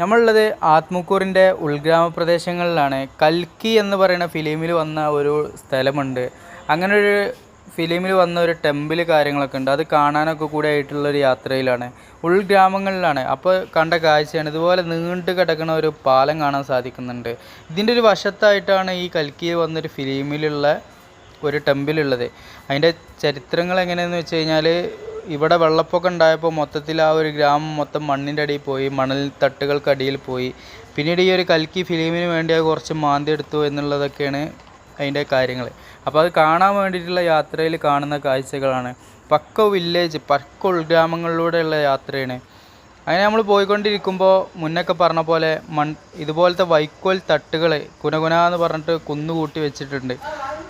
നമ്മളുള്ളത് ആത്മക്കൂറിന്റെ ഉൾഗ്രാമ പ്രദേശങ്ങളിലാണ് കൽക്കി എന്ന് പറയുന്ന ഫിലിമിൽ വന്ന ഒരു സ്ഥലമുണ്ട്. അങ്ങനെ ഒരു ഫിലിമിൽ വന്ന ഒരു ടെമ്പിൾ കാര്യങ്ങളൊക്കെ ഉണ്ട്. അത് കാണാനൊക്കെ കൂടെ ആയിട്ടുള്ളൊരു യാത്രയിലാണ്. ഉൾഗ്രാമങ്ങളിലാണ്. അപ്പോൾ കണ്ട കാഴ്ചയാണ്. ഇതുപോലെ നീണ്ടു കിടക്കുന്ന ഒരു പാലം കാണാൻ സാധിക്കുന്നുണ്ട്. ഇതിന്റെ ഒരു വശത്തായിട്ടാണ് ഈ കൽക്കിയിൽ വന്നൊരു ഫിലിമിലുള്ള ഒരു ടെമ്പിൾ ഉള്ളത്. അതിന്റെ ചരിത്രങ്ങൾ എങ്ങനെയെന്ന് വെച്ച് കഴിഞ്ഞാൽ ഇവിടെ വെള്ളപ്പൊക്കം ഉണ്ടായപ്പോൾ മൊത്തത്തിൽ ആ ഒരു ഗ്രാമം മൊത്തം മണ്ണിന്റെ അടിയിൽ പോയി മണൽ തട്ടുകൾക്കടിയിൽ പോയി. പിന്നീട് ഈ ഒരു കൽക്കി ഫിലിമിന് വേണ്ടി അത് കുറച്ച് മാന്തി എടുത്തു എന്നുള്ളതൊക്കെയാണ് അതിന്റെ കാര്യങ്ങൾ. അപ്പോൾ അത് കാണാൻ വേണ്ടിയിട്ടുള്ള യാത്രയിൽ കാണുന്ന കാഴ്ചകളാണ്. പക്ക വില്ലേജ് പക്ക ഉൾഗ്രാമങ്ങളിലൂടെയുള്ള യാത്രയാണ്. അങ്ങനെ നമ്മൾ പോയിക്കൊണ്ടിരിക്കുമ്പോൾ മുന്നൊക്കെ പറഞ്ഞ പോലെ മൺ ഇതുപോലത്തെ വൈക്കോൽ തട്ടുകൾ കുനകുന എന്ന് പറഞ്ഞിട്ട് കുന്നുകൂട്ടി വെച്ചിട്ടുണ്ട്.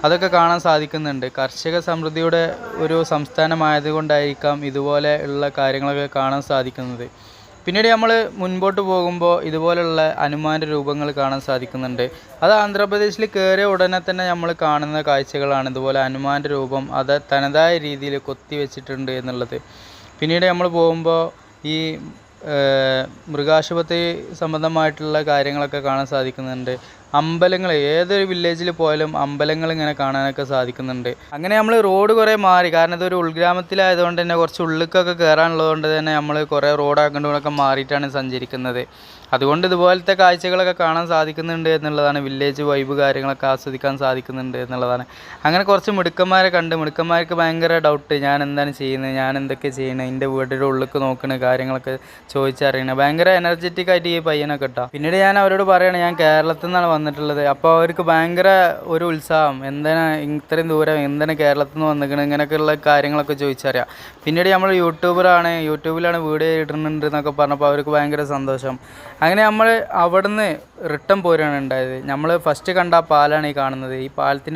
അതൊക്കെ കാണാൻ സാധിക്കുന്നുണ്ട്. കർഷക സമൃദ്ധിയുടെ ഒരു സംസ്ഥാനമായതുകൊണ്ടായിരിക്കാം ഇതുപോലെ ഉള്ള കാര്യങ്ങളൊക്കെ കാണാൻ സാധിക്കുന്നത്. പിന്നീട് നമ്മൾ മുൻപോട്ട് പോകുമ്പോൾ ഇതുപോലുള്ള അനുമാന രൂപങ്ങൾ കാണാൻ സാധിക്കുന്നുണ്ട്. അത് ആന്ധ്രാപ്രദേശിൽ കയറിയ ഉടനെ തന്നെ നമ്മൾ കാണുന്ന കാഴ്ചകളാണ്. ഇതുപോലെ അനുമാന്റെ രൂപം അത് തനതായ രീതിയിൽ കൊത്തി വെച്ചിട്ടുണ്ട് എന്നുള്ളത്. പിന്നീട് നമ്മൾ പോകുമ്പോൾ ഈ മൃഗാശുപത്രി സംബന്ധമായിട്ടുള്ള കാര്യങ്ങളൊക്കെ കാണാൻ സാധിക്കുന്നുണ്ട്. അമ്പലങ്ങൾ ഏതൊരു വില്ലേജിൽ പോയാലും അമ്പലങ്ങൾ ഇങ്ങനെ കാണാനൊക്കെ സാധിക്കുന്നുണ്ട്. അങ്ങനെ നമ്മൾ റോഡ് കുറേ മാറി. കാരണം ഇതൊരു ഉൾഗ്രാമത്തിലായതുകൊണ്ട് തന്നെ കുറച്ച് ഉള്ളിക്കൊക്കെ കയറാനുള്ളത് കൊണ്ട് തന്നെ നമ്മൾ കുറേ റോഡ് അങ്ങോട്ടൊക്കെ മാറിയിട്ടാണ് സഞ്ചരിക്കുന്നത്. അതുകൊണ്ട് ഇതുപോലത്തെ കാഴ്ചകളൊക്കെ കാണാൻ സാധിക്കുന്നുണ്ട് എന്നുള്ളതാണ് വില്ലേജ് വൈബ് കാര്യങ്ങളൊക്കെ ആസ്വദിക്കാൻ സാധിക്കുന്നുണ്ട് എന്നുള്ളതാണ്. അങ്ങനെ കുറച്ച് മിടുക്കന്മാരെ കണ്ട് മിടുക്കന്മാർക്ക് ഭയങ്കര ഡൗട്ട് ഞാൻ എന്താണ് ചെയ്യുന്നത്? ഞാൻ എന്തൊക്കെ ചെയ്യണേ എന്റെ വീടിന്റെ ഉള്ളിലേക്ക് നോക്കണ കാര്യങ്ങളൊക്കെ ചോദിച്ചറിയണേ. ഭയങ്കര എനർജറ്റിക് ആയിട്ട് ഈ പയ്യനൊക്കെ ഇട്ടാ പിന്നീട് ഞാൻ അവരോട് പറയണേ ഞാൻ കേരളത്തിൽ നിന്നാണ് വന്നിട്ടുള്ളത്. അപ്പോൾ അവർക്ക് ഭയങ്കര ഒരു ഉത്സാഹം. എന്തിനാ ഇത്രയും ദൂരം എന്തിനാ കേരളത്തിൽ നിന്ന് വന്നിരിക്കണം ഇങ്ങനെയൊക്കെയുള്ള കാര്യങ്ങളൊക്കെ ചോദിച്ചറിയാം. പിന്നീട് നമ്മൾ യൂട്യൂബറാണ്. യൂട്യൂബിലാണ് വീഡിയോ ഇടുന്നുണ്ട് എന്നൊക്കെ പറഞ്ഞപ്പോൾ അവർക്ക് ഭയങ്കര സന്തോഷം. അങ്ങനെ നമ്മൾ അവിടുന്ന് റിട്ടേൺ പോരുകയാണ് ഉണ്ടായത്. നമ്മൾ ഫസ്റ്റ് കണ്ട ആ പാലാണ് ഈ കാണുന്നത്. ഈ പാലത്തിന്റെ